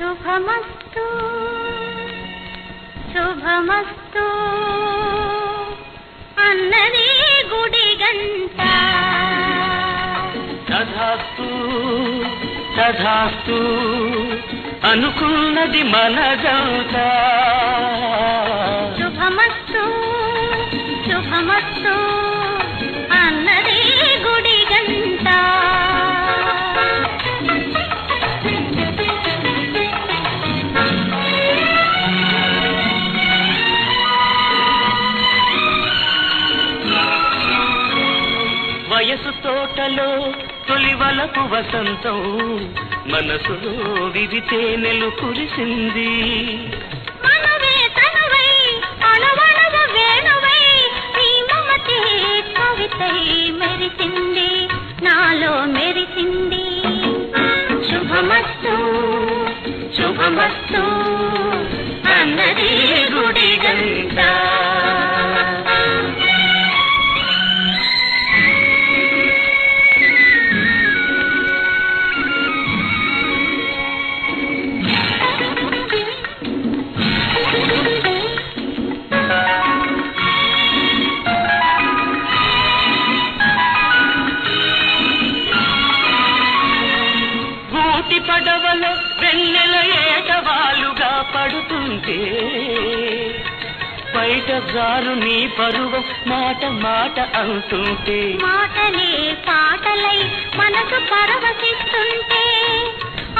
శుభమస్తు. శుభమస్తు. అన్నది గుడి గంట తథాస్తు తథాస్తు అనుకున్నది మనదంత వయసు తోటలో తొలివలపు వసంతం మనసులో వివితే నెలు కురిసింది. మనసు పరవశిస్తుంటే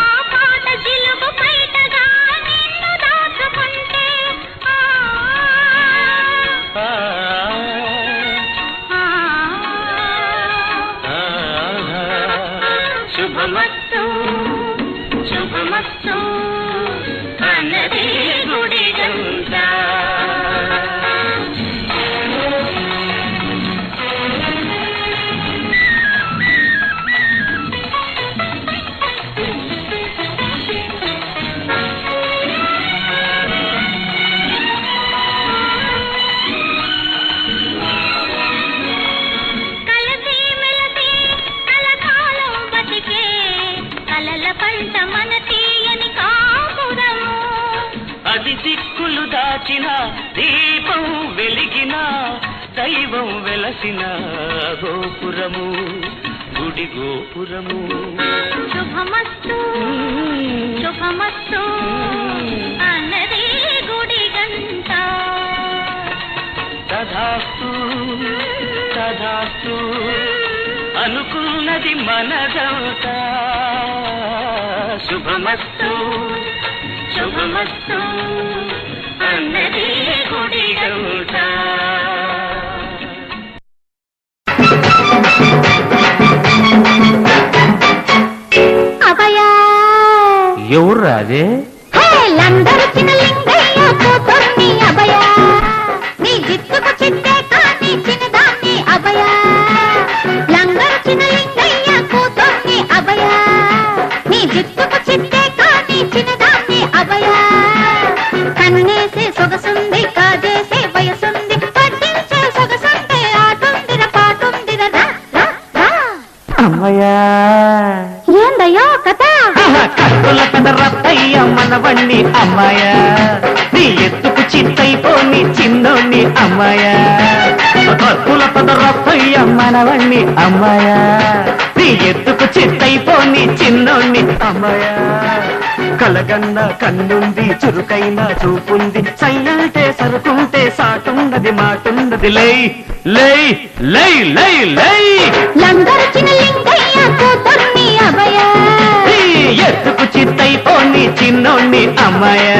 ఆ పాట జిలుగు దీపం వెలిగిన దైవం వెలసిన గోపురము గుడి గోపురము. శుభమస్తు శుభమస్తు అన్నది గుడి గంట తథాస్తు తథాస్తు అనుకున్నది మనదంత. శుభమస్తు శుభమస్తు. అన్నది ఎవరు అదే? హే లందరు చిన్న లింగయ్య కూతుర్ని అభయ నీ జిత్తుకు చిట్టే కానీ చిన్నదాన్ని అభయ అమ్మాయా కత్తుల పెద్ద రత్తయ్య మనవణ్ణి అమ్మాయా నీ ఎత్తుకు చిత్తైపోని చిన్నోని అమ్మాయా కలగన్న కన్నుంది చురుకైన చూపుంది. సైలంటే సరుకుంటే సాటున్నది మాటున్నది. లై లై లై లై లై. లింగయ్య కూతుర్ని అభయ. ఎత్తుకు చిత్తైపోని చిన్నోణ్ణి అమ్మాయా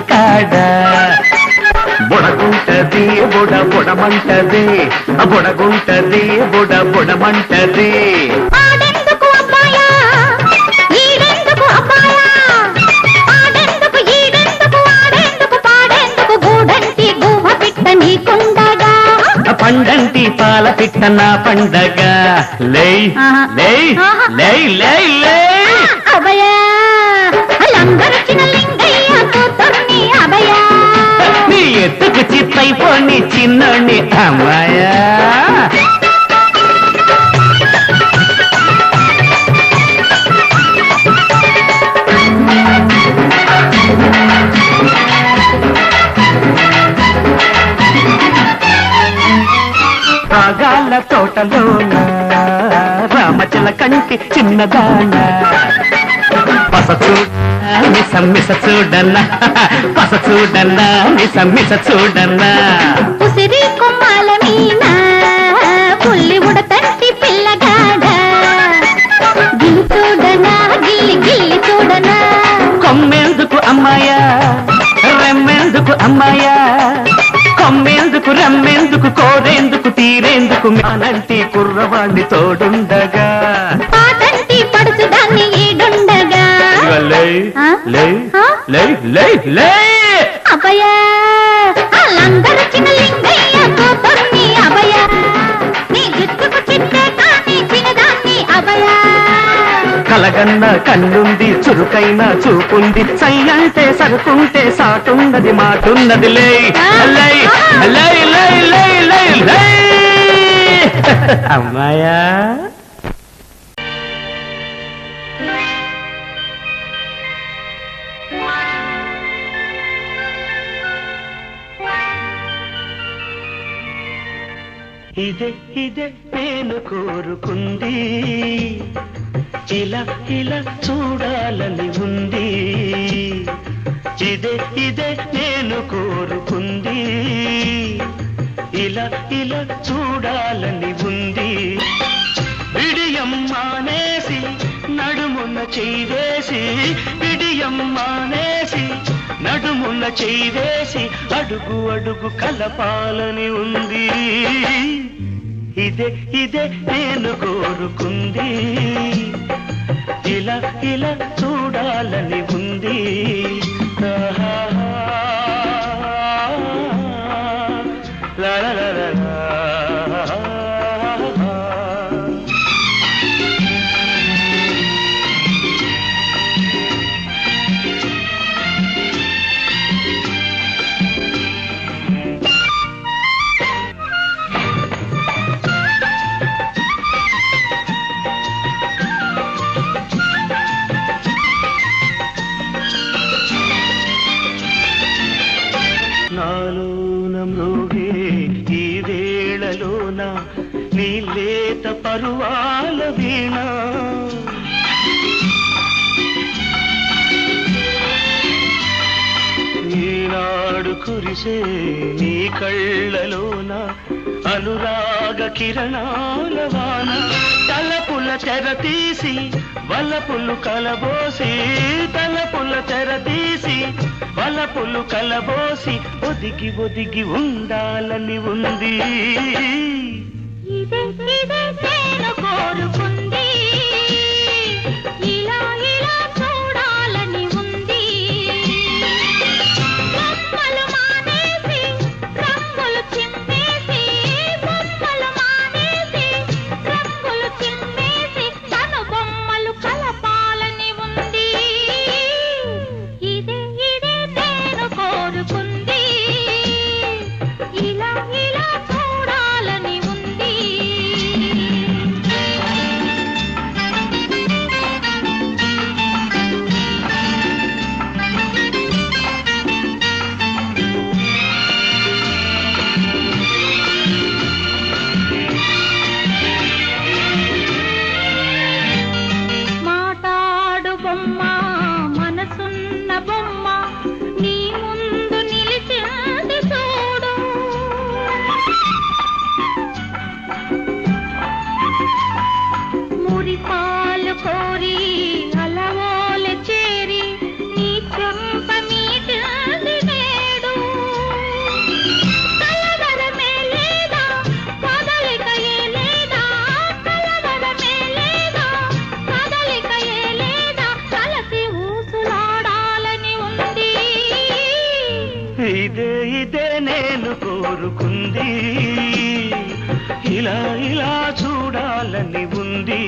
కాడ? బుడగుంటది బుడ బుడమంటది బుడగుంటది బుడ బుడమంటది. పండంటి పాల పిట్ట నా పండగ. లై ఆహా. లై ఆహా. లై లై లై అభయా నీ ఎత్తుకు చిత్తైపోని చిన్నోని అమ్మాయా. రాగాల తోటలోన రామచల కంటి చిన్నదాన. పస చూడ మిస చూడన్న. పస చూడన్న. మిస మిస చూడన్నా. ఉసిరి కొమ్మాల మీన పుల్లి ఉడతంటి పిల్లగాడ. గిల్లి చూడనా గిల్లి గిల్లి చూడనా. కొమ్మెందుకు అమ్మాయా? రెమ్మెందుకు అమ్మాయా? కొమ్మెందుకు రమ్మెందుకు కోరేందుకు తీరేందుకు మానంటి కుర్రవాణ్ణి తోడుండగా. పాతంటి పడుచు దాన్ని ఈడుండగా ఇదిగో లై? లై? లై లై లై. అభయా లంగరచిన లింగయ్య కూతుర్ని అభయా నీ జుట్టుకు చిట్టే కానీ చిన్నదాన్ని అభయా కలగన్న కన్నుంది చురుకైన చూపుంది. సై అంటే సరుకుంటే సాటున్నది మాటున్నది లై లై లై లై లై లై లై. అమ్మాయా ఇదే ఇదే నేను కోరుకుంది. ఇలా ఇలా చూడాలని ఉంది. ఇదే ఇదే నేను కోరుకుంది. ఇలా ఇలా చూడాలని ఉంది. విడియం మానేసి నడుమున్న చేవేసి విడియం మానేసి నడుమున్న చేవేసి అడుగు అడుగు కలపాలని ఉంది. ఇదే ఇదే నేను కోరుకుంది. ఇలా ఇలా చూడాలని ఉంది. పరువాల వీణ. ఈనాడు కురిసే నీ కళ్ళలోన అనురాగ కిరణాల వాన. తలపుల తెర తీసి వలపులు కలబోసి తలపుల తెర తీసి వలపులు కలబోసి ఒదిగి ఒదిగి ఉండాలని ఉంది. ఇదే ఇదే. కోరుకుంది. ఇలా ఇలా చూడాలని ఉంది.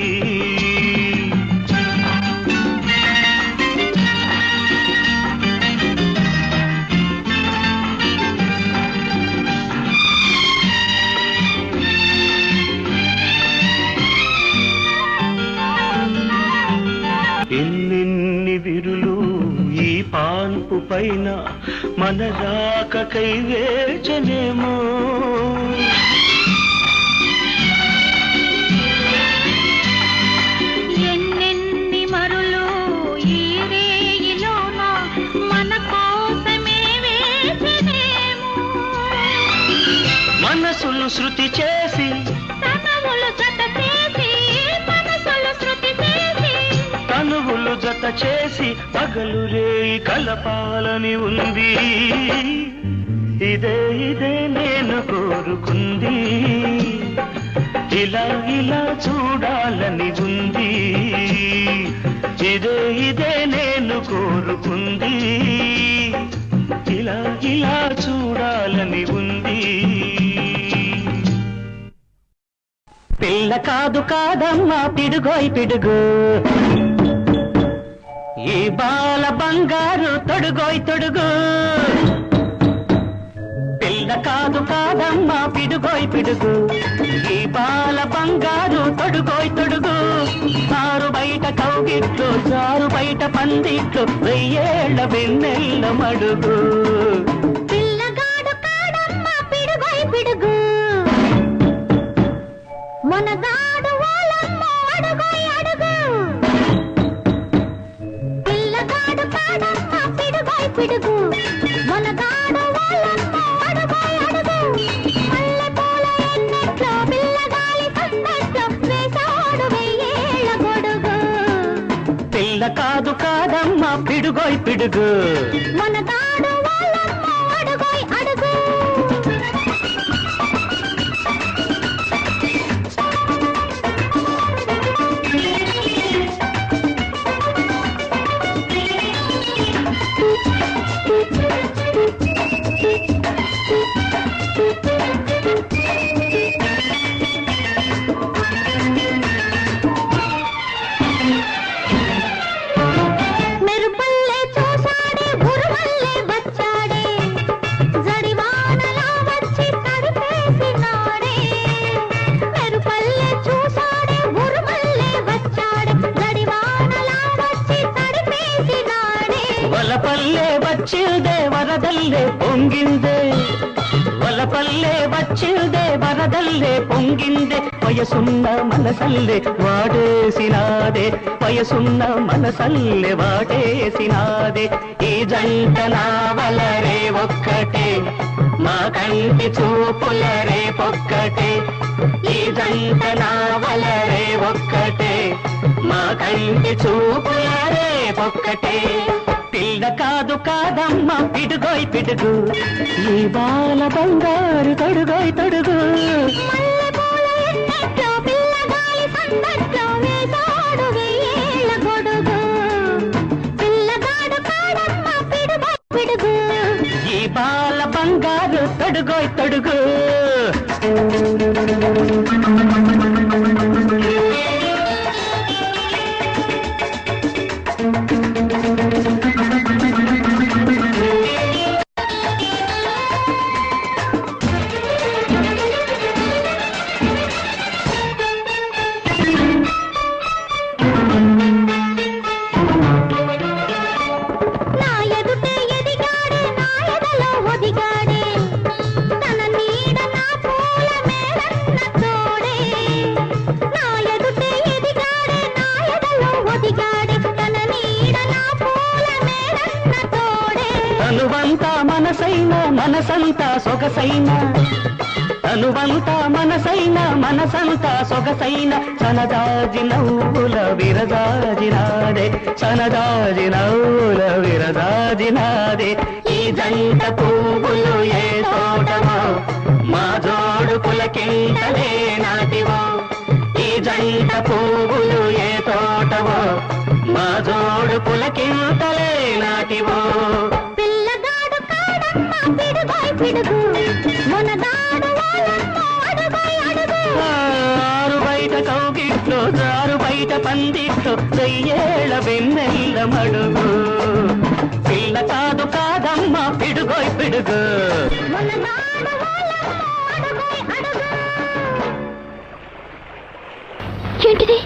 ఎన్నెన్ని విరులు ఈ పాన్పు పైన మన వేచనేమో శృతి చేసి. తనువులు జత చేసి పగలు రేయి కలపాలని ఉంది. ఇదే ఇదే నేను కోరుకుంది. ఇలా ఇలా చూడాలని ఉంది. ఇదే ఇదే నేను కోరుకుంది. ఇలా ఇలా చూడాలని కాదు కాదమ్మా పిడుగోయ్ పిడుగు. ఈ బాల బంగారు తొడుగోయ్ తొడుగు. పిల్ల కాదు కాదమ్మా పిడుగోయ్ పిడుగు. ఈ బాల బంగారు తొడుగోయ్ తొడుగు. సారు బయట కౌగిట్లు చారు బయట పందిట్లు వెయ్యేళ్ళ వెన్నెళ్ళ మడుగు. మొనగాడు ఓలమ్మ అడుగోయ్ అడుగు. పిల్లగాడు కాడమ్మ పిడుగోయ్ పిడుగు. మొనగాడు ఓలమ్మ అడుగు. మల్లె పూల ఎన్నెట్లో పిల్లగాలి వేసాడు వెయ్యేళ్ళ గొడుగు. పిల్ల కాదు పిడుగోయ్ పిడుగు. వరదల్లే పొంగిందే వలపల్లే వచ్చిందే వరదల్లే పొంగిందే వయసున్న మనసల్లే వాడేసినాదే వయసున్న మనసల్లే వాడేసినాదే ఈ జంట నావలరే ఒక్కటే మా కంటి చూపుల రేపొక్కటే. ఈ జంట నావలరే ఒక్కటే మా కంటి చూపుల రేపొక్కటే. పిల్ల కాదు కాదమ్మ పిడుగోయ్ పిడుగు. ఈ బాల బంగారు తొడుగోయ్ తొడుగు. బాల బంగారు తొడుగోయ్ తొడుగు. మనసైన మనసంతా సొగసైన. తనువంతా మనసైన మనసంతా సొగసైన. సనదాజి నవ్వుల విరదాజినాడే సనదాజి నవ్వుల విరదాజినాదే ఈ జంట పువ్వులు ఏ తోటమో? మా జోడు పులకింతలే నాటివో. ఈ జంట పువ్వులు ఏ తోటవో మా జోడు పులకింతలే నాటివో. పిడుగు మునగాడు ఆరు బయట కౌగిట్లో దారు బయట పందిట్లో చెయ్యేళ్ళ వెన్నెల్ల మడుగు. పిల్ల కాదు కాదమ్మ పిడుగోయ్ పిడుగు. ఏంటిది?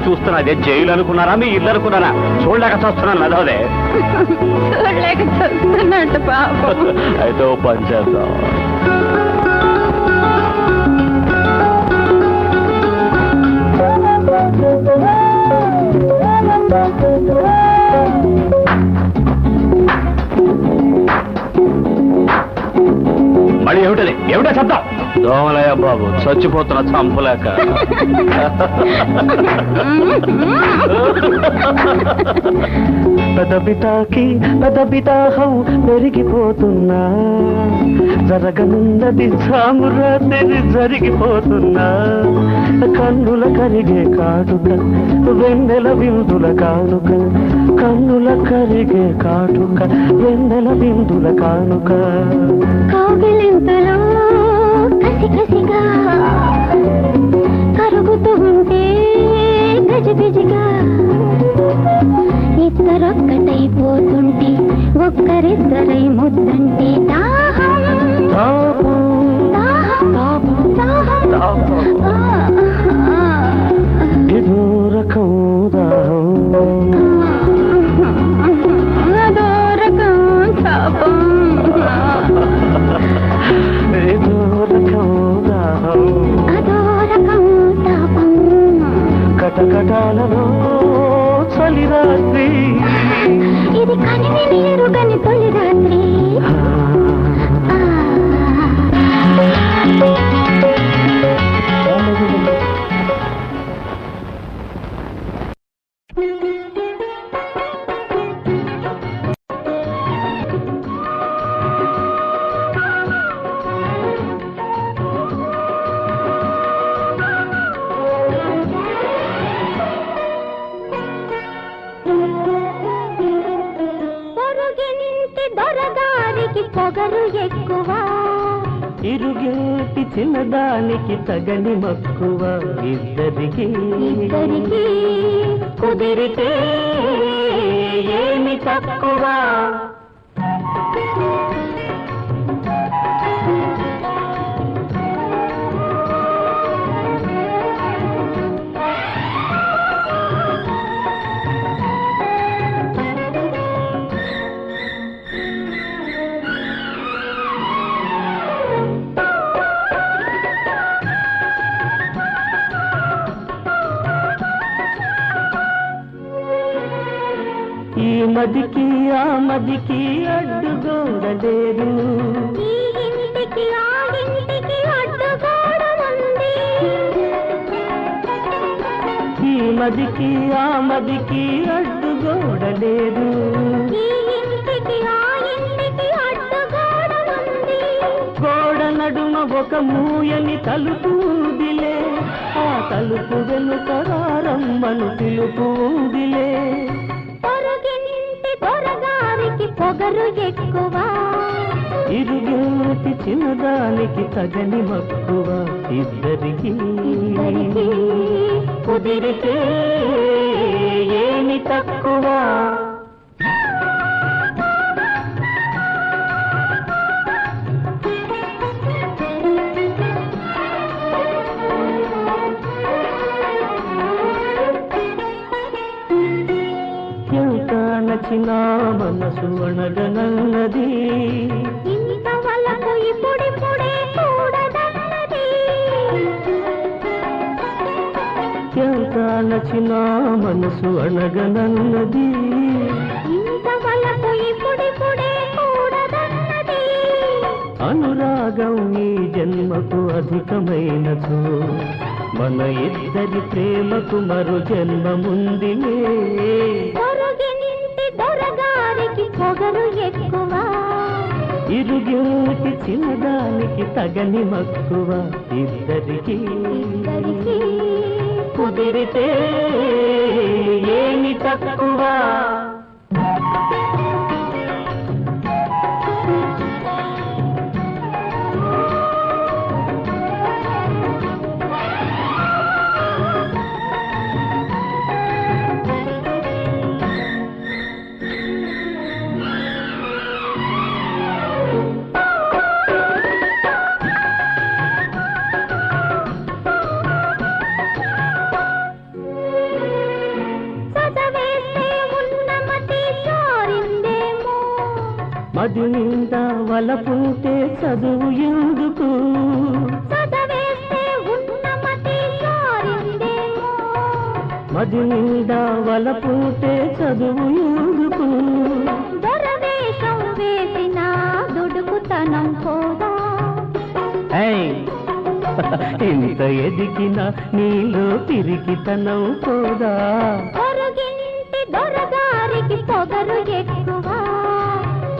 నుంచి చూస్తున్నా అదే జైలు అనుకున్నారా? మీ ఇల్లు అనుకున్నారా? చూడలేక చూస్తున్నాను అదోదే చూడలేక చదువుతున్నట్టు పాపం. అయితే ఓ పని చేద్దాం. మళ్ళీ ఏమిటది? ఏమిటా శబ్దం? దోమలయ్య బాబు చచ్చిపోతున్న చంపలేక. పెదబితాకి పెదబితాహం పెరిగిపోతున్నా. జరగనున్నది సామురాత్రి జరిగిపోతున్నా. కన్నుల కరిగే కాటుక వెన్నెల విందుల కానుక. కన్నుల కరిగే కాటుక వెన్నెల విందుల కానుక. కౌగిలింతలో కసి కసిగా కరుగుతూ ఉంటే గజిబిజిగా ఇద్దరొక్కటైపోతుంటే ఒక్కరిద్దరై ముద్దంటే దాహం. ఇదో రకం దాహం ఇదో దాహం కటకటాలలో చలి రాత్రి. ఇది కనివిని ఎరుగని తగని మక్కువ ఇద్దరికి. ఇద్దరికి. కుదిరితే మదికి ఆ మదికి అడ్డుగోడలేరు ఈ మదికి ఆ మదికి అడ్డుగోడలేరు ఈ ఇంటికి ఆ ఇంటికి అడ్డుగోడ ఉంది గోడ నడుమ ఒక మూయని తలుపు ఉందిలే ఆ తలుపు వెనుక రారమ్మను పిలుపు పొగరు ఎక్కువ. ఇరుగేటి చిన్నదానికి తగని మక్కువ ఇద్దరికి. కుదిరితే ఏమి తక్కువ. ఎంత వలకు ఇప్పుడిప్పుడే కూడదన్నది. ఎంత నచ్చిన మనసు అణగనన్నది. అనురాగం ఈ జన్మకు అధికమైనచో మన ఇద్దరి ప్రేమకు మరో జన్మముందిలే ఇరుగేటి చిన్నదానికి తగని మక్కువ ఇద్దరికి. కుదిరితే ఏమి తక్కువ? మది నిండా వలపుంటే చదువు ఎందుకు? మది నిండా వలపుంటే చదువు ఎందుకు? దొరవేషం వేసిన దుడుకుతనం పోదా? ఇంత ఎదిగిన నీలో పిరికితనం పోదా? పొరుగింటి దొరగారికి పొగరు ఎక్కువ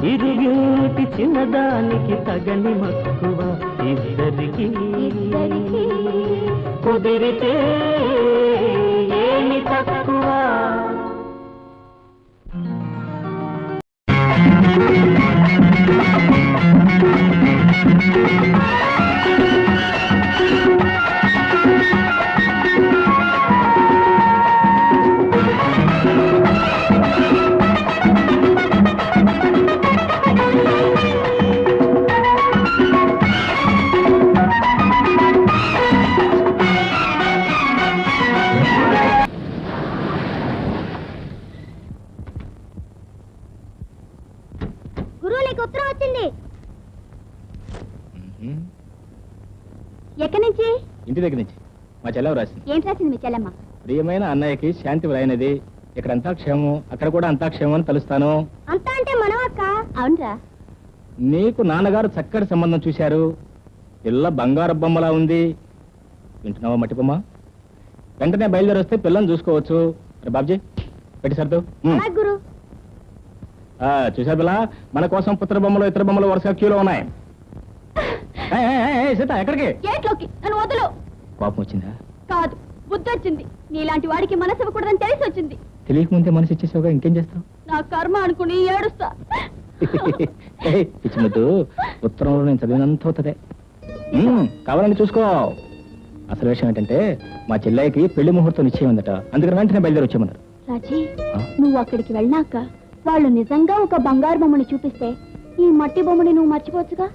ఇరుగేటి చిన్నదానికి తగని మక్కువ ఇద్దరికి. కుదిరితే ఏమి తక్కువ? గురువు ప్రియమైన అన్నయ్యకి శాంతి వ్రాయినది ఇక్కడ అంతా క్షేమం అక్కడ కూడా అంతా క్షేమం అని కలుస్తాను అంతా అంటే మనవక్క అవునరా. నీకు నాన్నగారు చక్కటి సంబంధం చూశారు. పిల్ల బంగారు బొమ్మలా ఉంది. వింటున్నావా మట్టి బొమ్మ? వెంటనే బయలుదేరి వస్తే పిల్లని చూసుకోవచ్చు. రే బాబ్జీ పెట్టి సర్దు. గురు. చూశారు పిల్ల? మన కోసం పుత్ర బొమ్మలు ఇతర బొమ్మలు వరుసగా క్యూలో ఉన్నాయి. సీత ఎక్కడికి? వదులు. కోపం వచ్చిందా? కాదు. బుద్ధి వచ్చింది నీలాంటి వాడికి మనసు ఇవ్వకూడదని తెలిసి వచ్చింది తెలియకముందే మనసు ఇచ్చేసావుగా ఇంకేం చేస్తావు? నా కర్మ అనుకుని ఏడుస్తా. ఏయ్, పిచ్చి ముద్దు. ఉత్తరంలో నేను చదివినంత అవుతుంది కావాలని చూసుకో. అసలు విషయం ఏంటంటే మా చెల్లెకి పెళ్ళి ముహూర్తం నిశ్చయం ఉందట అందుకని వెంటనే బయలుదేరి వచ్చేయమన్నారు. రాజీ? నువ్వు అక్కడికి వెళ్ళాక వాళ్ళు నిజంగా ఒక బంగారు బొమ్మని చూపిస్తే ఈ మట్టి బొమ్మని నువ్వు మర్చిపోవచ్చుగా?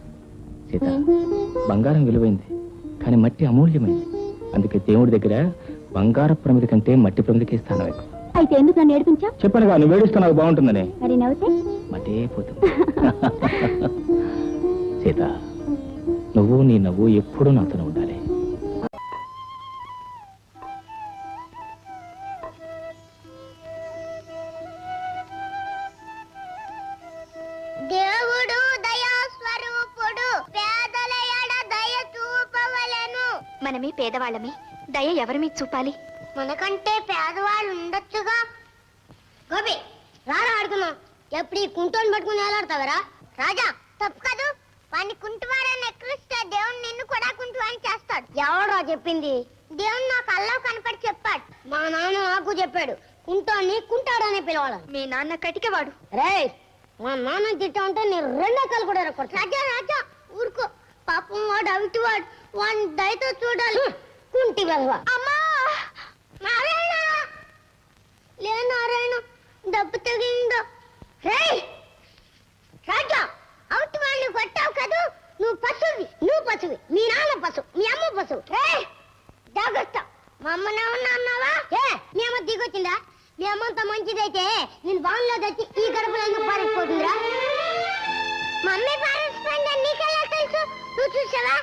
సీత బంగారం విలువైంది కానీ మట్టి అమూల్యమైంది. అందుకే దేవుడి దగ్గర బంగార ప్రమిది కంటే మట్టి ప్రమిదికి స్థానం ఎక్కువ. అయితే ఎందుకు నన్ను ఏడిపించా చెప్పనుగా నువ్వు వేడిస్తే నాకు బాగుంటుందని. మరి నవ్వుతే? మటే పోతుంది సీత నువ్వు నీ నవ్వు ఎప్పుడూ నాతోనే ఉండాలి. దేవుడు దయాస్వరూపుడు పేదల ఎడ దయ చూపవలెను. మనమే పేదవాళ్ళమే. దయ ఎవరి మీద చూపాలి? మనకంటే పేదవాళ్ళు ఉండొచ్చుగా. గోపి రారా ఆడుకున్నాం ఎప్పుడు ఈ కుంటోని పట్టుకుని వేలాడతావరా? రాజా తప్పు కాదు. వాడిని కుంటువారని ఎక్కిస్తే దేవుడు నిన్ను కూడా కుంటువారని చేస్తాడు. ఎవడో చెప్పింది? దేవుడు నాకు అల్లా కనపడి చెప్పాడు. మా నాన్న నాకు చెప్పాడు. కుంటోని కుంటాడని పిలవాలని. మీ నాన్న కటికవాడు రేయ్ మా నాన్న తిట్టా ఉంటే నేను రెండో కాలు కూడా. రాజా రాజా ఊరుకో. పాపం వాడు అవిటి వాడు వాడిని దయతో చూడాలి. కుంటి అమ్మా! నారాయణ! లే నారాయణ దెబ్బ తగిందో రేయ్! రాజా అవుట్ వాళ్ళు కొట్టావు కదూ? నువ్వు పశువి నువ్వు పశువి మీ నాన్న పశువు మీ అమ్మ పశువు. రేయ్! జాగ్రత్త. మా అమ్మ ఏమన్నా అన్నావా? ఏ మీ అమ్మ దిగొచ్చిందా? మీ అమ్మంత మంచిదైతే నేను వాన్లో తెచ్చి ఈ గడపలో ఎందుకు పారిపోతుందిరా. మమ్మీ పారిపోయిందని నీకెలా తెలుసు? నువ్వు చూసావా?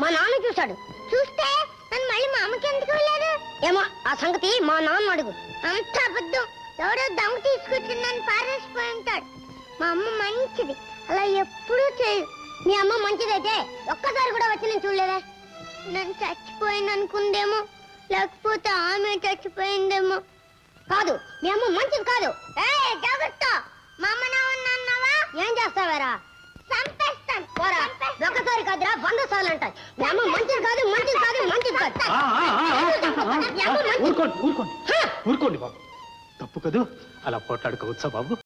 మా నాన్న చూశాడు. చూస్తే నన్ను మళ్ళీ మా అమ్మకి ఎందుకు వెళ్ళారు? ఏమో ఆ సంగతి మా నాన్న అడుగు. అంత అబద్ధం. ఎవడో దమ్ము తీసుకొచ్చి నన్ను పారేసిపోయి ఉంటాడు. మా అమ్మ మంచిది. అలా ఎప్పుడూ చేయదు. మీ అమ్మ మంచిదైతే ఒక్కసారి కూడా వచ్చి నేను చూడలేదే. నన్ను చచ్చిపోయింది అనుకుందేమో లేకపోతే ఆమె చచ్చిపోయిందేమో. కాదు మీ అమ్మ మంచిది కాదు. ఏ జాగ్రత్త. మా అమ్మ నా ఉన్నావా ఏం చేస్తావారా? చంపేస్తాను పోరా ఒక్కసారి కాదురా వంద సార్లు అమ్మ మంచిది కాదు మంచిది కాదు మంచిది కాదు ఊరుకోండి ఊరుకోండి ఊరుకోండి బాబు తప్పు కదూ అలా పోట్లాడుకోవచ్చా బాబు